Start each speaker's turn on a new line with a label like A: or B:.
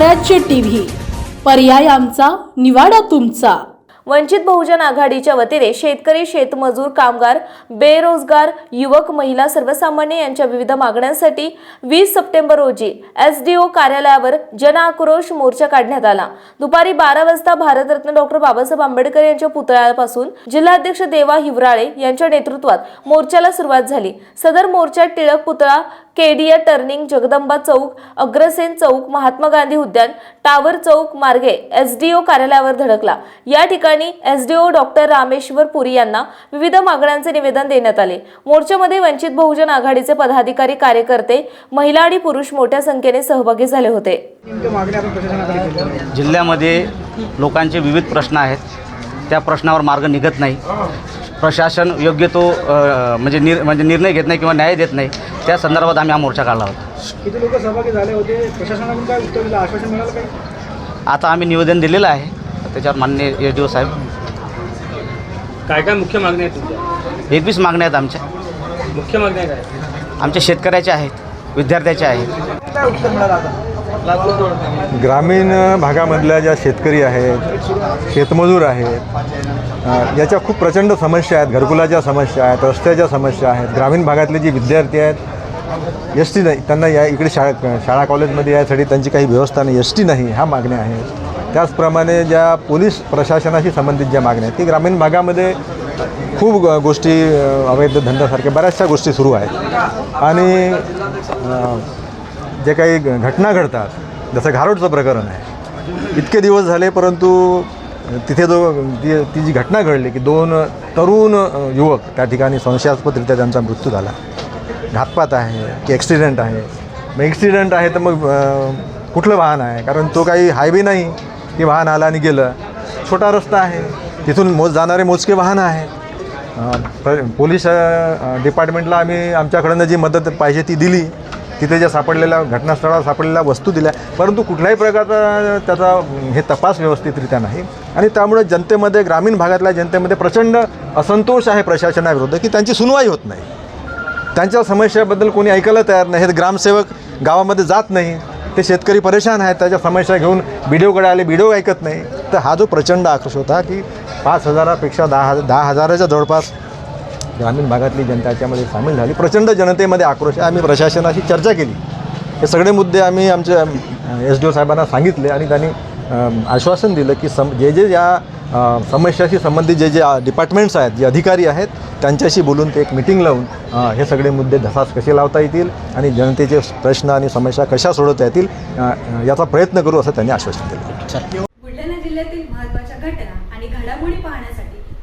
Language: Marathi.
A: स्वराज्य टीव्ही पर्याय आमचा निवाडा तुमचा.
B: वंचित बहुजन आघाडीच्या वतीने शेतकरी शेतमजूर कामगार बेरोजगार युवक महिला सर्वसामान्य यांच्या विविध मागण्यांसाठी वीस सप्टेंबर रोजी एस डी ओ कार्यालयावर जनआक्रोश मोर्चा काढण्यात आला. दुपारी बारा वाजता भारतरत्न डॉक्टर बाबासाहेब आंबेडकर यांच्या पुतळ्यापासून जिल्हाध्यक्ष देवा हिवराळे यांच्या नेतृत्वात मोर्चाला सुरुवात झाली. सदर मोर्चात टिळक पुतळा केडिया टर्निंग जगदंबा चौक अग्रसेन चौक महात्मा गांधी उद्यान टावर चौक मार्गे एसडीओ कार्यालयावर धडकला. या ठिकाणी एसडीओ डॉक्टर रामेश्वर पुरी यांना विविध मागण्यांचे निवेदन देण्यात आले. मोर्चामध्ये वंचित बहुजन आघाडीचे पदाधिकारी कार्यकर्ते महिला आणि पुरुष मोठ्या संख्येने सहभागी झाले होते.
C: जिल्ह्यामध्ये लोकांचे विविध प्रश्न आहेत. त्या प्रश्नावर मार्ग निघत नाही. प्रशासन योग्य तो म्हणजे निर म्हणजे निर्णय घेत नाही किंवा न्याय देत नाही. त्या संदर्भात आम्ही हा मोर्चा काढला होता.
D: किती लोक सहभागी झाले होते? प्रशासनाकडून काय उत्तर दिलं? आश्वासन मिळालं काही?
C: आता आम्ही निवेदन दिलेलं आहे. त्याच्यावर मान्य एस डी ओ साहेब.
E: काय काय मुख्य मागण्या आहेत तुमच्या?
C: एकवीस मागण्या आहेत आमच्या.
E: मुख्य मागण्या काय
C: आमच्या शेतकऱ्याच्या आहेत विद्यार्थ्याच्या आहेत.
D: काय उत्तर मिळालं आता?
F: ग्रामीण भागामधल्या ज्या शेतकरी आहेत शेतमजूर आहेत याच्या खूप प्रचंड समस्या आहेत घरकुलाच्या समस्या आहेत रस्त्याच्या समस्या आहेत ग्रामीण भागातले जे विद्यार्थी आहेत एस टी नाही त्यांना या इकडे शाळा शाळा कॉलेजमध्ये यासाठी त्यांची काही व्यवस्था नाही एस टी नाही ह्या मागण्या आहेत. त्याचप्रमाणे ज्या पोलीस प्रशासनाशी संबंधित ज्या मागण्या आहेत ती ग्रामीण भागामध्ये खूप गोष्टी अवैध धंद्यासारख्या बऱ्याचशा गोष्टी सुरू आहेत. आणि जे काही घटना घडतात जसं घारोटचं प्रकरण आहे. इतके दिवस झाले परंतु तिथे जो ती ती जी घटना घडली की दोन तरुण युवक त्या ठिकाणी संशयास्पदरित्या त्यांचा मृत्यू झाला. घातपात आहे की ॲक्सिडेंट आहे. मग ॲक्सिडेंट आहे तर मग कुठलं वाहन आहे? कारण तो काही हायवे नाही. की वाहन आलं आणि गेलं. छोटा रस्ता आहे. तिथून मोज जाणारे मोजके वाहनं आहेत. पोलीस डिपार्टमेंटला आम्ही आमच्याकडनं जी मदत पाहिजे ती दिली. तिथे ज्या सापडलेल्या घटनास्थळावर सापडलेल्या वस्तू दिल्या परंतु कुठल्याही प्रकारचा त्याचा हे तपास व्यवस्थितरित्या नाही. आणि त्यामुळे जनतेमध्ये ग्रामीण भागातल्या जनतेमध्ये प्रचंड असंतोष आहे प्रशासनाविरुद्ध की त्यांची सुनवाई होत नाही. त्यांच्या समस्याबद्दल कोणी ऐकायला तयार नाही. हे ग्रामसेवक गावामध्ये जात नाही. ते शेतकरी परेशान आहेत. त्याच्या समस्या घेऊन बीडीओकडे आले बीडीओ ऐकत नाही. तर हा जो प्रचंड आक्रोश होता की पाच हजारापेक्षा दहा हजार दहा हजाराच्या जवळपास ग्रामीण भागातली जनता याच्यामध्ये सामील झाली. प्रचंड जनतेमध्ये आक्रोश आहे. आम्ही प्रशासनाशी चर्चा केली. हे सगळे मुद्दे आम्ही आमच्या एस डी ओ साहेबांना सांगितले आणि त्यांनी आश्वासन दिलं की सम जे जे या समस्याशी संबंधित जे जे डिपार्टमेंट्स आहेत जे अधिकारी आहेत त्यांच्याशी बोलून ते एक मिटिंग लावून हे सगळे मुद्दे धसास कसे लावता येतील आणि जनतेचे प्रश्न आणि समस्या कशा सोडवता येतील याचा प्रयत्न करू असं त्यांनी आश्वासन दिलं.
G: बुलढाणा जिल्ह्यातील महत्त्वाच्या घटना आणि घडामोडी पाहण्यासाठी